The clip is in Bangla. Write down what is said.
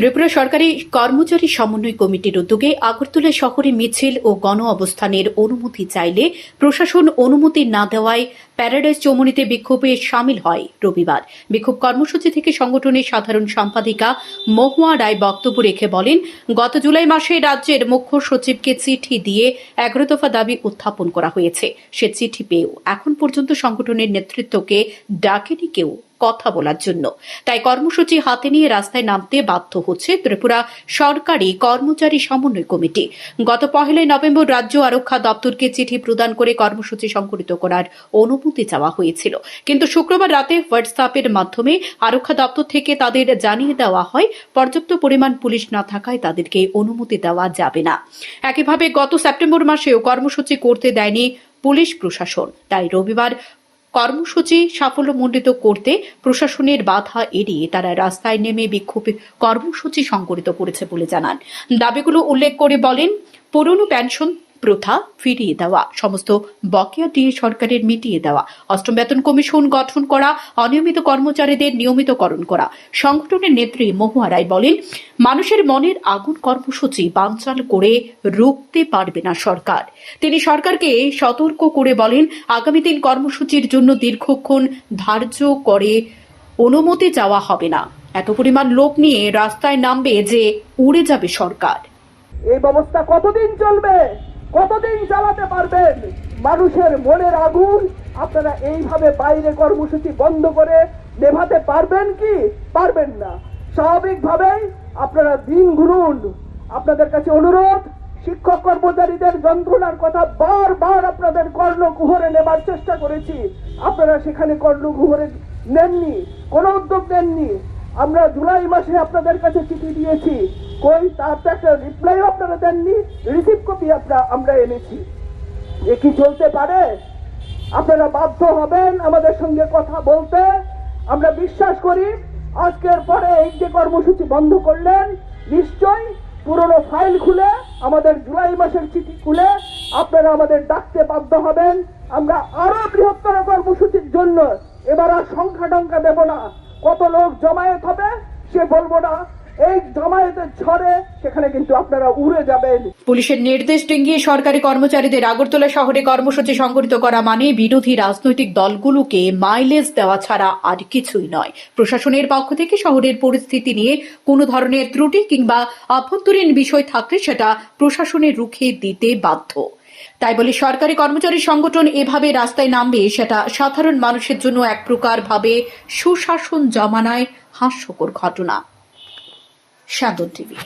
ত্রিপুরা সরকারি কর্মচারী সমন্বয় কমিটির উদ্যোগে আগরতলা শহরে মিছিল ও গণ অবস্থানের অনুমতি চাইলে প্রশাসন অনুমতি না দেওয়ায় প্যারাডাইজ চৌমুনিতে বিক্ষোভে সামিল হয় রবিবার। বিক্ষোভ কর্মসূচি থেকে সংগঠনের সাধারণ সম্পাদিকা মহুয়া রায় বক্তব্য রেখে বলেন, গত জুলাই মাসে রাজ্যের মুখ্য সচিবকে চিঠি দিয়ে এগারো দফা দাবি উত্থাপন করা হয়েছে। সে চিঠি পেয়েও এখন পর্যন্ত সংগঠনের নেতৃত্বকে ডাকেনি কেউ। কথা বলার জন্য। তাই কর্মসূচি হাতে নিয়ে রাস্তায় নামতে বাধ্য হচ্ছে ত্রিপুরা সরকারি কর্মচারী সমন্বয় কমিটি। গত পহেলাই নভেম্বর রাজ্য আরক্ষা দপ্তরকে চিঠি প্রদান করে কর্মসূচি সংগঠিত করার অনুমতি চাওয়া হয়েছিল। কিন্তু শুক্রবার রাতে হোয়াটসঅ্যাপের মাধ্যমে আরক্ষা দপ্তর থেকে তাদের জানিয়ে দেওয়া হয়, পর্যাপ্ত পরিমাণ পুলিশ না থাকায় তাদেরকে অনুমতি দেওয়া যাবে না। একইভাবে গত সেপ্টেম্বর মাসেও কর্মসূচি করতে দেয়নি পুলিশ প্রশাসন। তাই রবিবার কর্মসূচি সাফল্যমণ্ডিত করতে প্রশাসনের বাধা এড়িয়ে তারা রাস্তায় নেমে বিক্ষোভে কর্মসূচি সংগঠিত করেছে বলে জানান। দাবিগুলো উল্লেখ করে বলেন, পুরনো পেনশন প্রথা ফিরিয়ে দেওয়া, সমস্ত বকেয়া দিয়ে সরকারের মিটিয়ে দেওয়া, অষ্টম বেতন কমিশন গঠন করা, অনিয়মিত কর্মচারীদের নিয়মিতকরণ করা। সংগঠনের নেত্রী মহুয়া রায় বলেন, মানুষের মনের আগুন কর্মসূচি বানচাল করে রুখতে পারবে না সরকার। তিনি সরকারকে সতর্ক করে বলেন, আগামী দিন কর্মসূচির জন্য দীর্ঘক্ষণ ধার্য করে অনুমতি চাওয়া হবে না। এত পরিমাণ লোক নিয়ে রাস্তায় নামবে যে উড়ে যাবে সরকার। এই ব্যবস্থা কতদিন চলবে? কতদিন চালাতে পারবেন? মানুষের মনের আগুন, আপনারা এইভাবে বাইরে কর্মসূচি বন্ধ করে নেভাতে পারবেন কি? পারবেন না। স্বাভাবিকভাবেই আপনারা দিন ঘুরুন আপনাদের কাছে অনুরোধ, শিক্ষক কর্মচারীদের যন্ত্রণার কথা বারবার আপনাদের কর্ণকুহরে নেবার চেষ্টা করেছি। আপনারা সেখানে কর্ণকুহরে নেননি, কোনো উদ্যোগ নেননি। আমরা জুলাই মাসে আপনাদের কাছে চিঠি দিয়েছি। কই, তার তো একটা রিপ্লাইও আপনারা দেননি। রিসিভ কপি আমরা আমরা এনেছি। এ কি চলতে পারে? আপনারা বাধ্য হবেন আমাদের সঙ্গে কথা বলতে। আমরা বিশ্বাস করি, আজকের পরে এই যে কর্মসূচি বন্ধ করলেন, নিশ্চয়ই পুরনো ফাইল খুলে, আমাদের জুলাই মাসের চিঠি খুলে আপনারা আমাদের ডাকতে বাধ্য হবেন। আমরা আরও বৃহত্তর কর্মসূচির জন্য এবার আর সংখ্যা টংখ্যা দেব না। কত লোক জমায়েত হবে সে বলব না। এই সেখানে কিন্তু আপনারা উড়ে যাবেন। পুলিশের নির্দেশ ডিঙ্গিয়ে সরকারি কর্মচারীদের আগরতলা শহরে কর্মসূচি সংগঠিত করা মানে বিরোধী রাজনৈতিক দলগুলোকে মাইলেজ দেওয়া ছাড়া আর কিছুই নয়। প্রশাসনের পক্ষ থেকে শহরের পরিস্থিতি নিয়ে কোনো ধরনের ত্রুটি কিংবা অভ্যন্তরীণ বিষয় থাকলে সেটা প্রশাসনের রুখে দিতে বাধ্য। তাই বলে সরকারি কর্মচারী সংগঠন এভাবে রাস্তায় নামবে, সেটা সাধারণ মানুষের জন্য এক প্রকার ভাবে সুশাসন জমানায় হাস্যকর ঘটনা। সাদর টিভি।